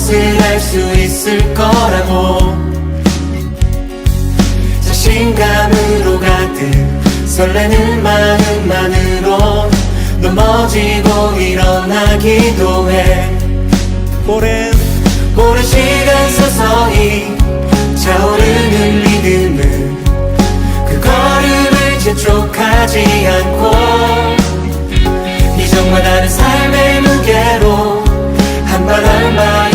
것을 알 수 있을 거라고. 자신감으로 가득 설레는 마음만으로 넘어지고 일어나기도 해. 오랜 오랜 시간 서서히 차오르는 리듬은 그 걸음을 재촉하지 않고 somebody